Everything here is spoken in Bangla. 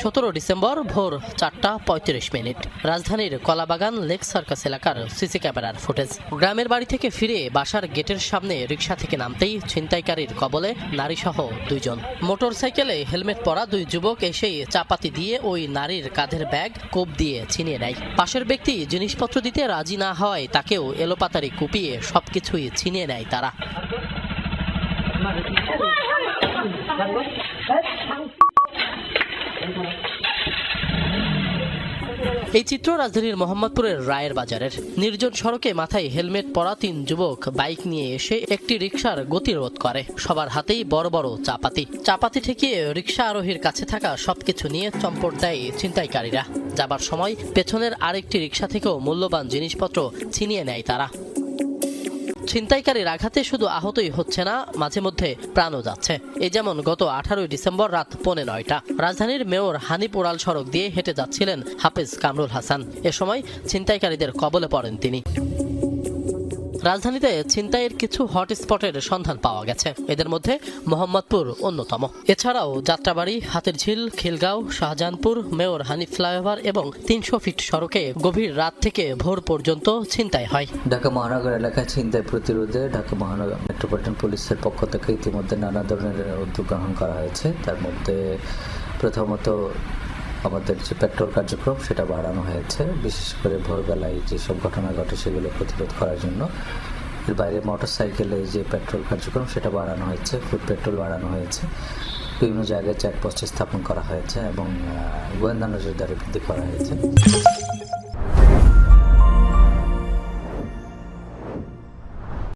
সতেরো ডিসেম্বর ভোর চারটা পঁয়ত্রিশ মিনিট রাজধানীর কলাবাগান লেক সার্কাস এলাকার সিসি ক্যামেরার ফুটেজ গ্রামের বাড়ি থেকে ফিরে বাসার গেটের সামনে রিকশা থেকে নামতেই ছিনতাইকারীর কবলে নারীসহ দুইজন মোটর সাইকেলে হেলমেট পরা দুই যুবক এসেই চাপাতি দিয়ে ওই নারীর কাঁধের ব্যাগ কোপ দিয়ে ছিনিয়ে নেয় পাশের ব্যক্তি জিনিসপত্র দিতে রাজি না হওয়ায় তাকেও এলোপাতারি কুপিয়ে সবকিছুই ছিনিয়ে নেয় তারা এই চিত্র রাজধানীর মোহাম্মদপুরের রায়ের বাজারের। নির্জন সড়কে মাথায় হেলমেট পরা তিন যুবক বাইক নিয়ে এসে একটি রিক্সার গতিরোধ করে। সবার হাতেই বড় বড় চাপাতি। চাপাতি ঠেকিয়ে রিক্সা আরোহীর কাছে থাকা সবকিছু নিয়ে চম্পট দেয় ছিনতাইকারীরা। যাবার সময় পেছনের আরেকটি রিক্সা থেকেও মূল্যবান জিনিসপত্র ছিনিয়ে নেয় তারা। ছিনতাইকারীর আঘাতে শুধু আহতই হচ্ছে না, মাঝে মধ্যে প্রাণও যাচ্ছে। এ যেমন গত আঠারোই ডিসেম্বর রাত পৌনে নয়টা। রাজধানীর মেয়র হানিপ ওরাল সড়ক দিয়ে হেঁটে যাচ্ছিলেন হাফেজ কামরুল হাসান। এ সময় ছিনতাইকারীদের কবলে পড়েন তিনি। রাজধানীতে ছিনতাইয়ের কিছু হটস্পটের সন্ধান পাওয়া গেছে। এদের মধ্যে মোহাম্মদপুর অন্যতম। এছাড়াও যাত্রাবাড়ি হাতের ঝিল খিলগাঁও, শাহজাহানপুর, মেয়র হানিফ ফ্লাইওভার এবং তিনশো ফিট সড়কে গভীর রাত থেকে ভোর পর্যন্ত ছিনতাই হয়। ঢাকা মহানগর এলাকায় ছিনতাই প্রতিরোধে ঢাকা মহানগর মেট্রোপলিটন পুলিশের পক্ষ থেকে ইতিমধ্যে নানা ধরনের উদ্যোগ গ্রহণ করা হয়েছে। তার মধ্যে প্রথমত আমাদের যে পেট্রোল কার্যক্রম, সেটা বাড়ানো হয়েছে। বিশেষ করে ভোরবেলায় যেসব ঘটনা ঘটে, সেগুলো প্রতিরোধ করার জন্য। এর বাইরে মোটর সাইকেলে যে পেট্রোল কার্যক্রম, সেটা বাড়ানো হয়েছে। ফুড পেট্রোল বাড়ানো হয়েছে। বিভিন্ন জায়গায় চেকপোস্ট স্থাপন করা হয়েছে এবং গোয়েন্দা নজরদারি বৃদ্ধি করা হয়েছে।